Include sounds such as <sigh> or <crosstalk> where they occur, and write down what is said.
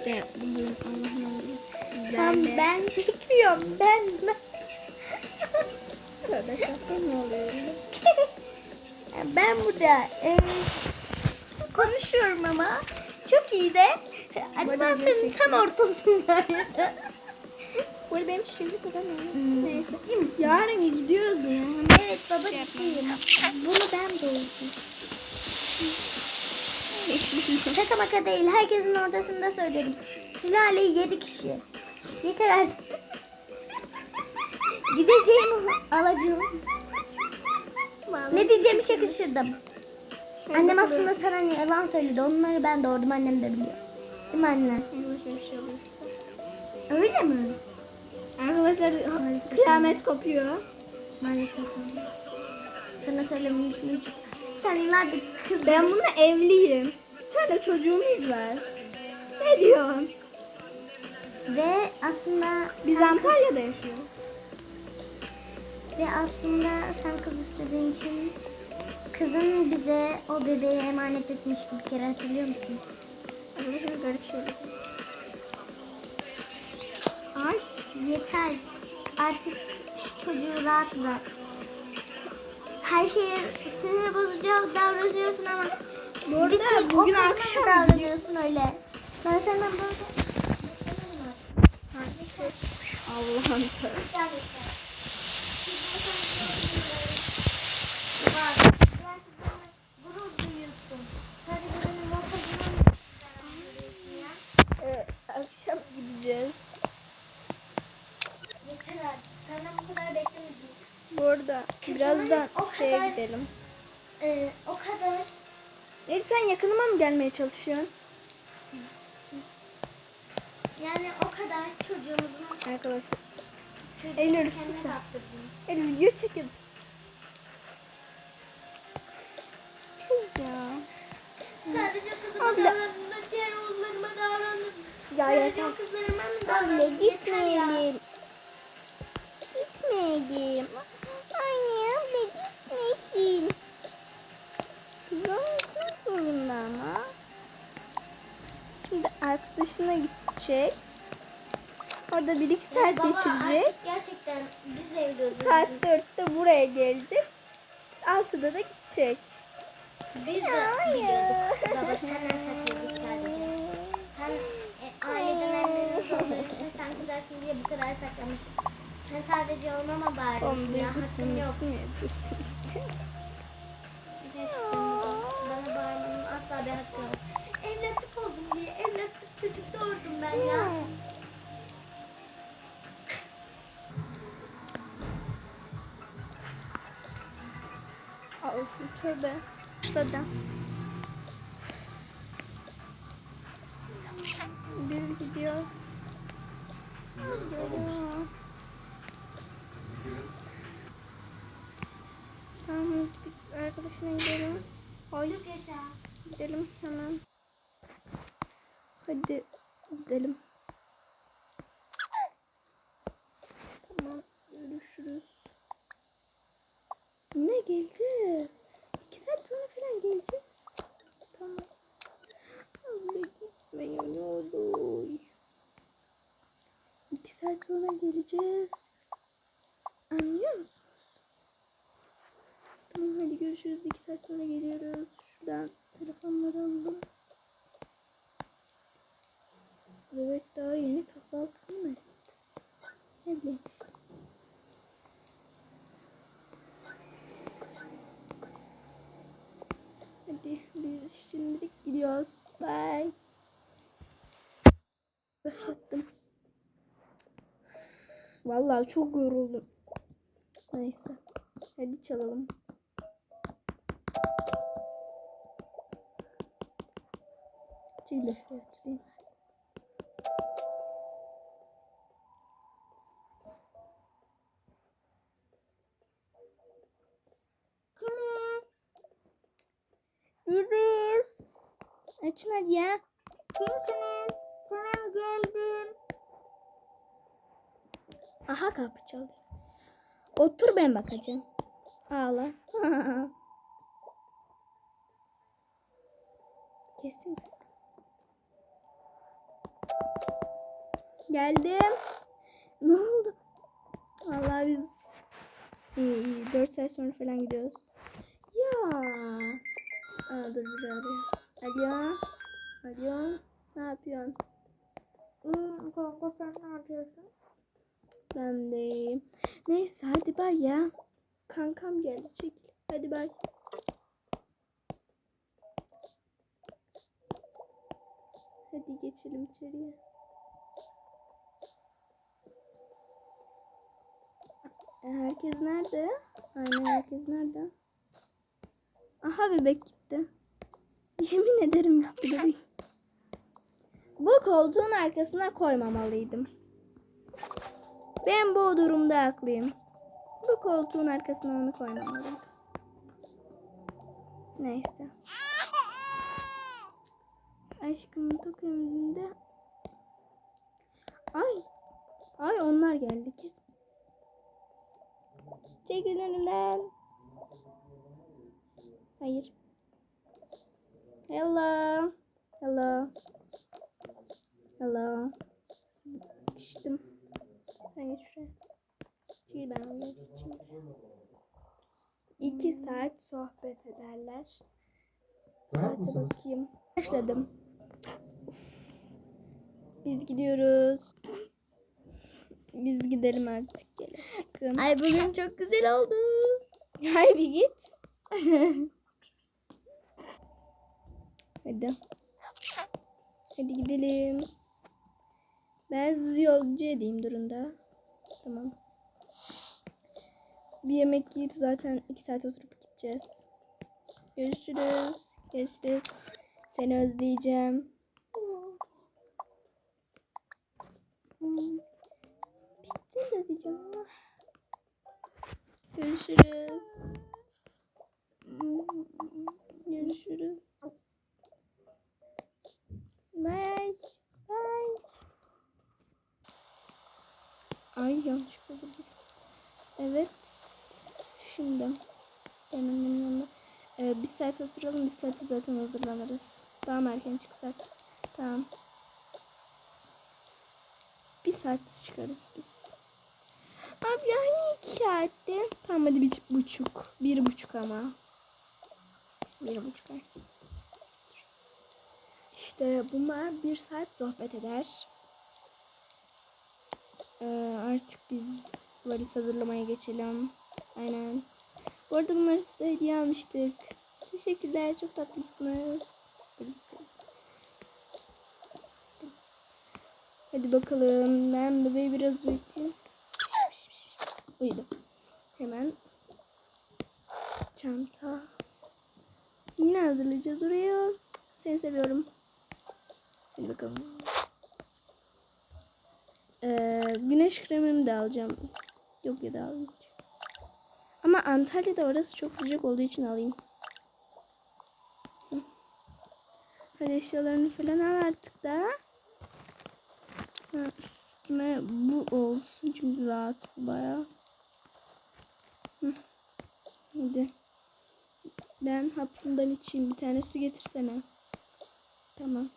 işte Tamam sizlerle. ben çekiyorum ben. ben. Tövbe şaka ne oluyor? Ben burada e, konuşuyorum ama çok iyi de animasyonun tam ortasındaydı. Bu arada benim çiçeğimi tutamıyorum. Hmm. Neyse. Ciddi misin? Yarın gidiyoruz ya. Evet baba Şey ciddiyim. Bunu ben doldum. <laughs> Şaka maka değil. Herkesin ortasında söyledim. Sülaleyi yedi kişi. Yeter artık. <laughs> Gideceğim alacağım. Ne diyeceğimi şaşırdım. Annem aslında sana yalan söyledi. Onları ben doğurdum. Annem de biliyor. Değil mi anne? Öyle mi? Arkadaşlar Maalesef kıyamet kopuyor. Maalesef. Sana söylemiştim. Sen yıllardır kız Ben bununla evliyim. Tane çocuğumuz var. Ne diyorsun? ve aslında Biz sen Antalya'da yaşıyoruz. Ve aslında sen kız istediğin için kızın bize o bebeği emanet etmişti bir kere hatırlıyor musun? Arkadaşlar garip şeyler. Ay. Yeter. Artık şu çocuğu rahat bırak. Her şeye sinir bozucu davranıyorsun ama Bu arada bir tek bugün akşam da davranıyorsun öyle. Ben senden böyle... Allah'ım tövbe. Ee, akşam gideceğiz. Yeter artık. Senden bu kadar beklemedim. Bu arada birazdan şeye kadar- gidelim. Ee, o kadar Neri sen yakınıma mı gelmeye çalışıyorsun? yani o kadar çocuğumuzun Arkadaşlar. çocuğumuzu Elleri kendine sus. kaptırdın. El video çekiyoruz. Çöz ya. Sadece kızıma Abla. davrandın da diğer oğullarıma davrandın. Ya Sadece yeter. kızlarıma mı Abla davrandın? Yeter ya. gitmeyelim. Gitmeyelim. Anne abla gitmesin. Ama. Şimdi arkadaşına gidecek. Orada bir iki saat Baba geçirecek. artık gerçekten biz de evliyoruz. Saat dörtte buraya gelecek. Altıda da gidecek. Biz de biliyorduk. Baba senden saklıyorduk sadece. Sen e, aileden olduğun için sen kızarsın diye bu kadar saklamışsın. Sen sadece ona mı bağırıyorsun ya? Hakkın yok. <laughs> doğurdum ben ya. Al tövbe. Başladı. Biz gidiyoruz. Gidiyoruz. Tamam biz arkadaşına gidelim. Ay Çok yaşa. gidelim hemen. Hadi gidelim. Tamam görüşürüz. Ne geleceğiz? İki saat sonra falan geleceğiz. Tamam. Abla gitmeyin ne olur. İki saat sonra geleceğiz. Anlıyor musunuz? Tamam hadi görüşürüz. İki saat sonra geliyoruz. Şuradan telefonları alalım. Bebek daha yeni kahvaltısını mı etti? Ne bileyim. Hadi biz şimdilik gidiyoruz. Bye. Başlattım. Vallahi çok yoruldum. Neyse. Hadi çalalım. Çekil de. Açın hadi ya. Kimsiniz? Tamam geldim. Aha kapı çalıyor. Otur ben bakacağım. Ağla. <laughs> Kesin. Geldim. Ne oldu? Vallahi biz iyi, iyi. 4 saat sonra falan gidiyoruz. Ya. Aa, dur bir arıyor. Alo. Alo. Ne yapıyorsun? İyiyim Kongo sen ne yapıyorsun? Ben de iyiyim. Neyse hadi bay ya. Kankam geldi çekil. Hadi bay. Hadi geçelim içeriye. E, Herkes nerede? Aynen herkes nerede? Aha bebek gitti. Yemin ederim bebek. Bu koltuğun arkasına koymamalıydım. Ben bu durumda haklıyım. Bu koltuğun arkasına onu koymamalıydım. Neyse. Aşkımın tok emrinde. Ay. Ay onlar geldi kes. Çekil önümden. Hayır. Hello. Hello. Hello. Sıkıştım. Sen geç şuraya. Çekil ben oraya geçeyim. İki saat sohbet ederler. Saate bakayım. Başladım. Biz gidiyoruz. Biz gidelim artık gel aşkım. Ay bugün çok güzel oldu. Hay bir git. <laughs> Hadi. Hadi gidelim. Ben sizi yolcu edeyim durumda. Tamam. Bir yemek yiyip zaten iki saat oturup gideceğiz. Görüşürüz. Görüşürüz. Seni özleyeceğim. Seni de özleyeceğim. Görüşürüz. Görüşürüz. Bye. Bye. Ay yanlışlıkla buldum. Evet. Şimdi. Ben annemin yanına. Ee, bir saat oturalım. Bir saate zaten hazırlanırız. Daha erken çıksak? Tamam. Bir saat çıkarız biz. Abi hani iki saatte? Tamam hadi bir buçuk. Bir buçuk ama. Bir buçuk. İşte bunlar bir saat sohbet eder. Ee, artık biz valiz hazırlamaya geçelim. Aynen. Bu arada bunları size hediye almıştık. Teşekkürler. Çok tatlısınız. Hadi bakalım. Ben bebeği biraz uyutayım. Uyudu. Hemen çanta. Yine hazırlayacağız oraya. Seni seviyorum. Hadi bakalım. Ee, güneş kremimi de alacağım. Yok ya da almayacağım. Ama Antalya'da orası çok sıcak olduğu için alayım. Hadi eşyalarını falan al artık da. Üstüme bu olsun çünkü rahat baya. Hadi. Ben hapımdan içeyim. Bir tane su getirsene. Tamam.